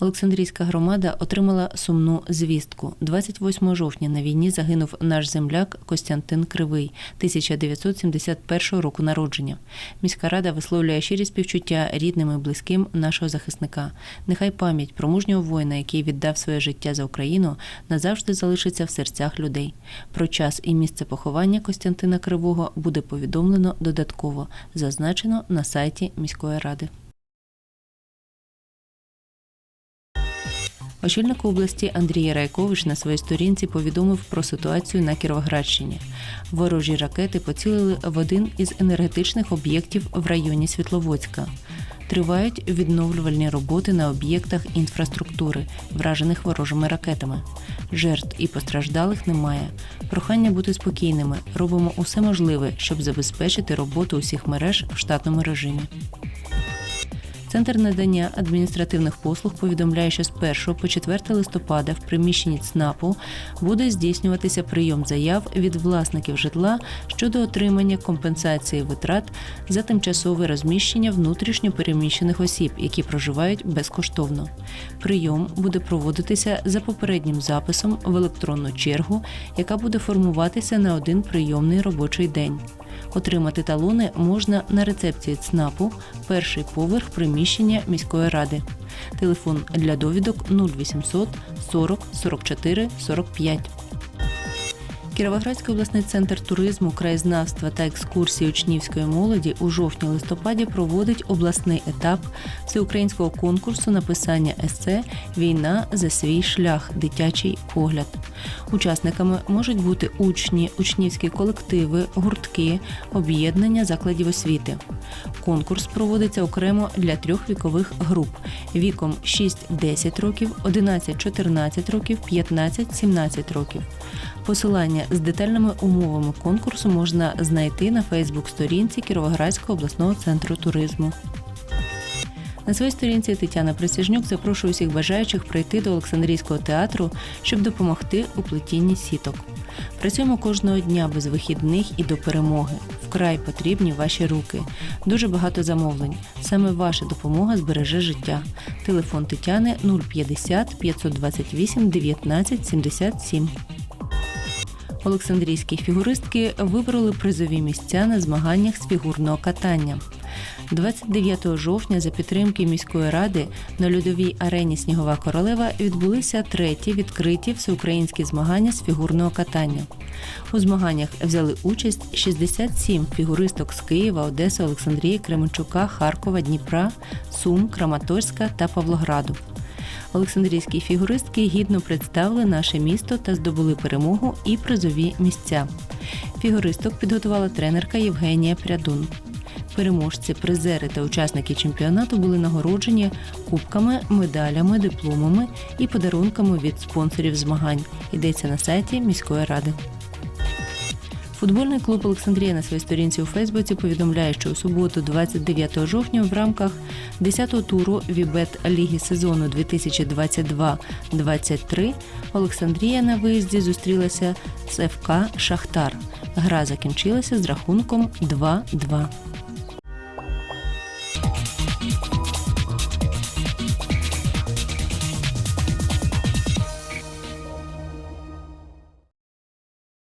Олександрійська громада отримала сумну звістку. 28 жовтня на війні загинув наш земляк Костянтин Кривий, 1971 року народження. Міська рада висловлює щирі співчуття рідним і близьким нашого захисника. Нехай пам'ять про мужнього воїна, який віддав своє життя за Україну, назавжди залишиться в серцях людей. Про час і місце поховання Костянтина Кривого буде повідомлено додатково, зазначено на сайті міської ради. Очільник області Андрій Райкович на своїй сторінці повідомив про ситуацію на Кіровоградщині. Ворожі ракети поцілили в один із енергетичних об'єктів в районі Світловодська. Тривають відновлювальні роботи на об'єктах інфраструктури, вражених ворожими ракетами. Жертв і постраждалих немає. Прохання бути спокійними. Робимо усе можливе, щоб забезпечити роботу усіх мереж в штатному режимі. Центр надання адміністративних послуг повідомляє, що з 1 по 4 листопада в приміщенні ЦНАПу буде здійснюватися прийом заяв від власників житла щодо отримання компенсації витрат за тимчасове розміщення внутрішньо переміщених осіб, які проживають безкоштовно. Прийом буде проводитися за попереднім записом в електронну чергу, яка буде формуватися на один прийомний робочий день. Отримати талони можна на рецепції ЦНАПу, перший поверх приміщення міської ради. Телефон для довідок 0800 40 44 45. Кіровоградський обласний центр туризму, краєзнавства та екскурсії учнівської молоді у жовтні-листопаді проводить обласний етап всеукраїнського конкурсу написання есе Війна за свій шлях. Дитячий погляд. Учасниками можуть бути учні, учнівські колективи, гуртки, об'єднання закладів освіти. Конкурс проводиться окремо для трьох вікових груп віком 6-10 років, 11-14 років, 15-17 років. Посилання з детальними умовами конкурсу можна знайти на Фейсбук-сторінці Кіровоградського обласного центру туризму. На своїй сторінці Тетяна Присяжнюк запрошує усіх бажаючих прийти до Олександрійського театру, щоб допомогти у плетінні сіток. Працюємо кожного дня без вихідних і до перемоги. Вкрай потрібні ваші руки. Дуже багато замовлень. Саме ваша допомога збереже життя. Телефон Тетяни 050 528 19 77. Олександрійські фігуристки вибороли призові місця на змаганнях з фігурного катання. 29 жовтня за підтримки міської ради на льодовій арені Снігова королева відбулися треті відкриті всеукраїнські змагання з фігурного катання. У змаганнях взяли участь 67 фігуристок з Києва, Одеси, Олександрії, Кременчука, Харкова, Дніпра, Сум, Краматорська та Павлограду. Олександрійські фігуристки гідно представили наше місто та здобули перемогу і призові місця. Фігуристок підготувала тренерка Євгенія Прядун. Переможці, призери та учасники чемпіонату були нагороджені кубками, медалями, дипломами і подарунками від спонсорів змагань. Йдеться на сайті міської ради. Футбольний клуб Олександрія на своїй сторінці у Фейсбуці повідомляє, що у суботу, 29 жовтня, в рамках 10-го туру Вібет Ліги сезону 2022-23 Олександрія на виїзді зустрілася з ФК Шахтар. Гра закінчилася з рахунком 2-2.